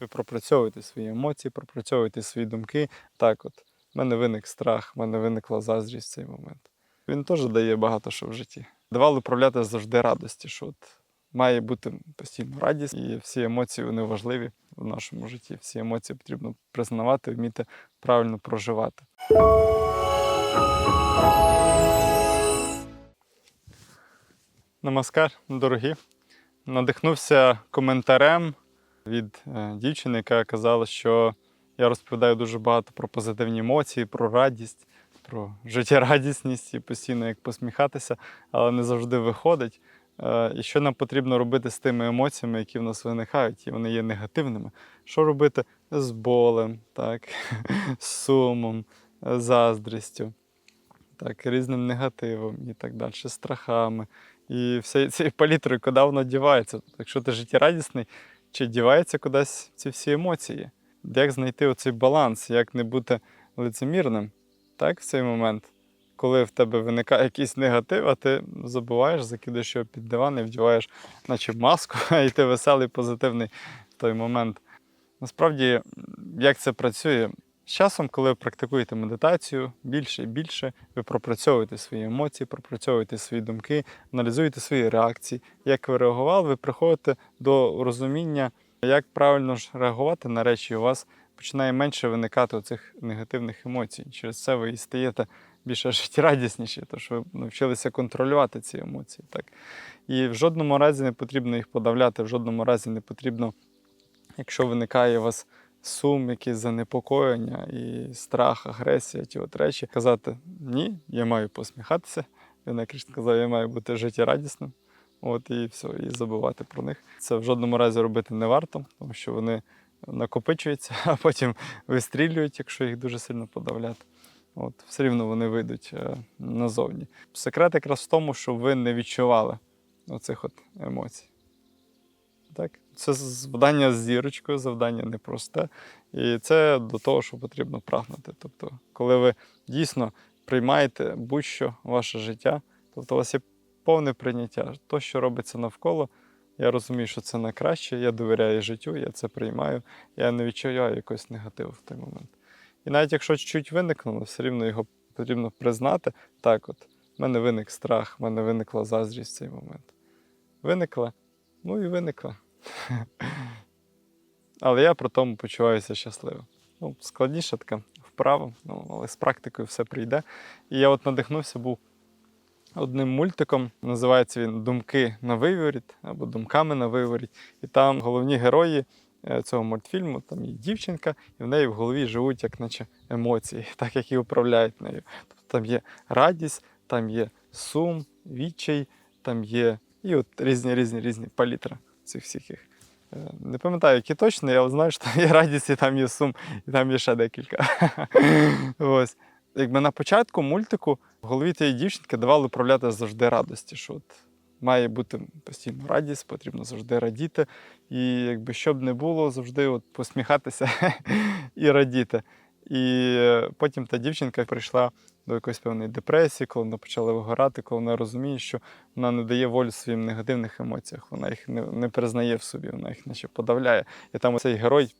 Ви пропрацьовуєте свої емоції, пропрацьовуєте свої думки. Так, от, в мене виник страх, в мене виникла заздрість в цей момент. Він теж дає багато що в житті. Давали управляти завжди радості, що от має бути постійно радість, і всі емоції вони важливі в нашому житті. Всі емоції потрібно признавати, вміти правильно проживати. Намаскар, дорогі. Надихнувся коментарем від е, дівчини, яка казала, що я розповідаю дуже багато про позитивні емоції, про радість, про життєрадісність і постійно як посміхатися, але не завжди виходить. Е, І що нам потрібно робити з тими емоціями, які в нас виникають, і вони є негативними. Що робити з болем, так, з сумом, е, заздрістю, так, різним негативом і так далі, страхами. І всією цією палітрою, куди воно дівається. Якщо ти життєрадісний, чи діваються кудись ці всі емоції? Як знайти оцей баланс, як не бути лицемірним так, в цей момент, коли в тебе виникає якийсь негатив, а ти забуваєш, закидаєш його під диван і вдіваєш, наче маску, і ти веселий, позитивний в той момент. Насправді, як це працює? З часом, коли ви практикуєте медитацію більше і більше, ви пропрацьовуєте свої емоції, пропрацьовуєте свої думки, аналізуєте свої реакції. Як ви реагували, ви приходите до розуміння, як правильно ж реагувати на речі, у вас починає менше виникати оцих негативних емоцій. Через це ви і стаєте більше життєрадісніші, тому що ви навчилися контролювати ці емоції. Так? І в жодному разі не потрібно їх подавляти, в жодному разі не потрібно, якщо виникає у вас сум, якісь занепокоєння і страх, агресія, ті от речі, казати ні, я маю посміхатися. Він як Кришна казав, я маю бути життєрадісним. От і все, і забувати про них. Це в жодному разі робити не варто, тому що вони накопичуються, а потім вистрілюють, якщо їх дуже сильно подавляти. От, все рівно вони вийдуть е, назовні. Секрет якраз в тому, що ви не відчували оцих от емоцій. Так? Це завдання з зірочкою, завдання непросте. І це до того, що потрібно прагнути. Тобто, коли ви дійсно приймаєте будь-що ваше життя, тобто у вас є повне прийняття. То, що робиться навколо, я розумію, що це на краще, я довіряю життю, я це приймаю, я не відчуваю якогось негативу в той момент. І навіть якщо чуть-чуть виникнуло, все рівно його потрібно признати. Так, от, в мене виник страх, в мене виникла заздрість в цей момент. Виникла, ну і виникла. Але я при тому почуваюся щасливо. Ну, складніша така вправа, ну, але з практикою все прийде. І я от надихнувся був одним мультиком. Називається він Думки на виворіт або Думками на виворіт. І там головні герої е, цього мультфільму, там є дівчинка, і в неї в голові живуть, як наче емоції, так як і управляють нею. Тобто там є радість, там є сум, відчай, там є і от різні різні різні палітри цих всіх їх. Е, Не пам'ятаю, які точно, я знаю, що там є радість, і там є сум, і там є ще декілька. Ось. Якби на початку мультику в голові тієї дівчинки давали управляти завжди радості, що от має бути постійно радість, потрібно завжди радіти. І якби що б не було, завжди от посміхатися і радіти. І потім та дівчинка прийшла до якоїсь певної депресії, коли вона почала вигорати, коли вона розуміє, що вона не дає волю своїм негативних емоціях, вона їх не, не признає в собі, вона їх наче подавляє. І там цей герой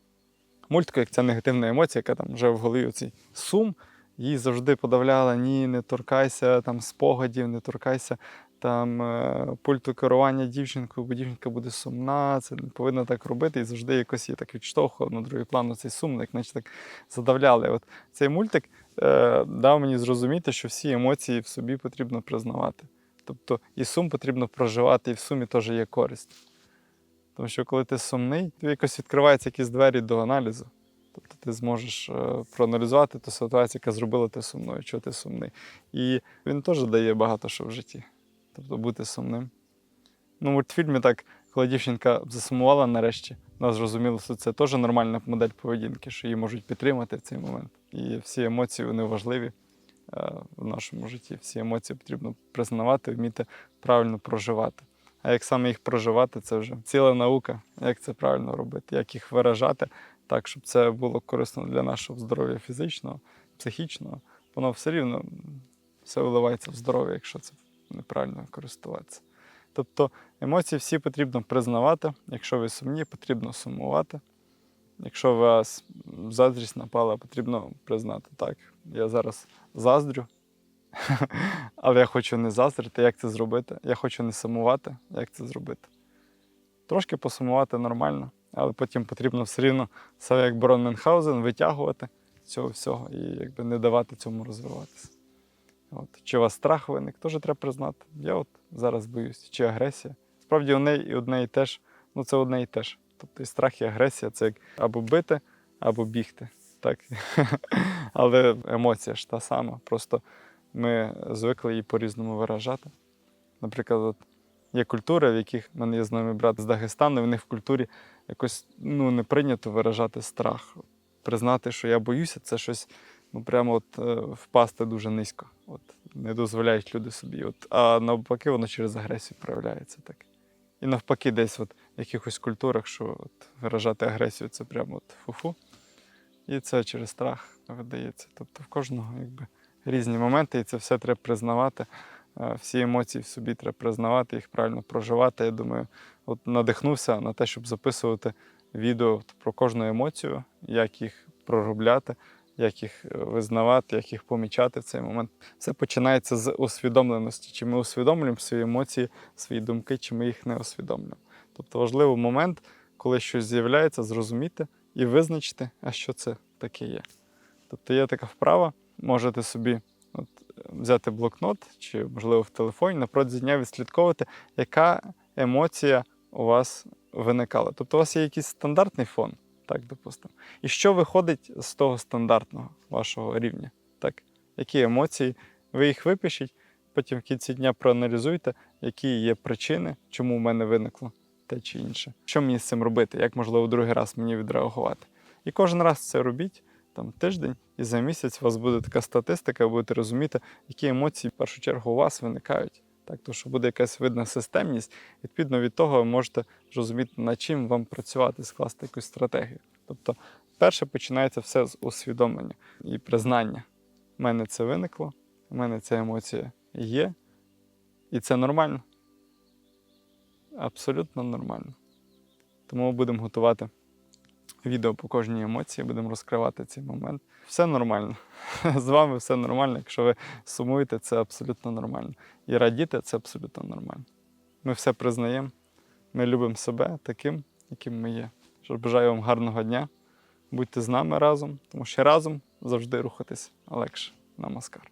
мультику, як ця негативна емоція, яка там вже в голові оцей сум, її завжди подавляла: ні, не торкайся там спогадів, не торкайся там е, пульту керування дівчинкою, бо дівчинка буде сумна, це не повинна так робити. І завжди якось її так відштовхував на другий план цей сум, як наче так задавляли. От цей мультик е, дав мені зрозуміти, що всі емоції в собі потрібно признавати. Тобто і сум потрібно проживати, і в сумі теж є користь. Тому що коли ти сумний, то якось відкриваються якісь двері до аналізу. Тобто ти зможеш е, проаналізувати ту ситуацію, яка зробила ти сумною, чого ти сумний. І він теж дає багато що в житті. Тобто бути сумним. Ну, в мультфільмі так, коли дівчинка засумувала нарешті, вона зрозуміла, що це теж нормальна модель поведінки, що її можуть підтримати в цей момент. І всі емоції вони важливі е, в нашому житті. Всі емоції потрібно признавати, вміти правильно проживати. А як саме їх проживати, це вже ціла наука, як це правильно робити, як їх виражати так, щоб це було корисно для нашого здоров'я фізичного, психічного. Воно все рівно все виливається в здоров'я, якщо це неправильно користуватися. Тобто емоції всі потрібно признавати. Якщо ви сумні, потрібно сумувати. Якщо у вас заздрість напала, потрібно признати, так, я зараз заздрю, але я хочу не заздрити, як це зробити. Я хочу не сумувати, як це зробити. Трошки посумувати нормально, але потім потрібно все рівно саме як Барон Мюнхгаузен витягувати цього всього і якби не давати цьому розвиватися. От. Чи у вас страх виник, теж треба признати. Я от зараз боюсь, чи агресія. Справді одне і одне і те ж, ну це одне і те ж. Тобто і страх, і агресія це як або бити, або бігти. Так? Але емоція ж та сама. Просто ми звикли її по-різному виражати. Наприклад, от є культури, в яких в мене є знайомий брат з Дагестану, в них в культурі якось ну, не прийнято виражати страх. Признати, що я боюся, це щось ну, прямо от, е, впасти дуже низько. От, не дозволяють люди собі. От, а навпаки, воно через агресію проявляється так. І навпаки, десь от в якихось культурах, що от, виражати агресію це прямо от фу-фу. І це через страх видається. Тобто в кожного якби, різні моменти, і це все треба признавати. Е, Всі емоції в собі треба признавати, їх правильно проживати. Я думаю, от надихнувся на те, щоб записувати відео про кожну емоцію, як їх проробляти, як їх е, визнавати, як їх помічати в цей момент. Все починається з усвідомленості. Чи ми усвідомлюємо свої емоції, свої думки, чи ми їх не усвідомлюємо. Тобто важливий момент, коли щось з'являється, зрозуміти і визначити, а що це таке є. Тобто є така вправа, можете собі от, взяти блокнот чи, можливо, в телефоні на протязі дня відслідковувати, яка емоція у вас виникала. Тобто у вас є якийсь стандартний фон, так, допустимо. І що виходить з того стандартного вашого рівня? Так? Які емоції? Ви їх випишіть, потім в кінці дня проаналізуйте, які є причини, чому в мене виникло те чи інше. Що мені з цим робити? Як можливо другий раз мені відреагувати? І кожен раз це робіть там тиждень, і за місяць у вас буде така статистика, ви будете розуміти, які емоції в першу чергу у вас виникають. Так, то що буде якась видна системність, відповідно від того ви можете зрозуміти, над чим вам працювати, скласти якусь стратегію. Тобто, перше починається все з усвідомлення і признання. У мене це виникло, у мене ця емоція є, і це нормально. Абсолютно нормально. Тому будемо готувати відео по кожній емоції, будемо розкривати цей момент. Все нормально. З вами все нормально. Якщо ви сумуєте, це абсолютно нормально. І радіти це абсолютно нормально. Ми все признаємо, ми любимо себе таким, яким ми є. Що бажаю вам гарного дня. Будьте з нами разом, тому що разом завжди рухатись легше. Намаскар.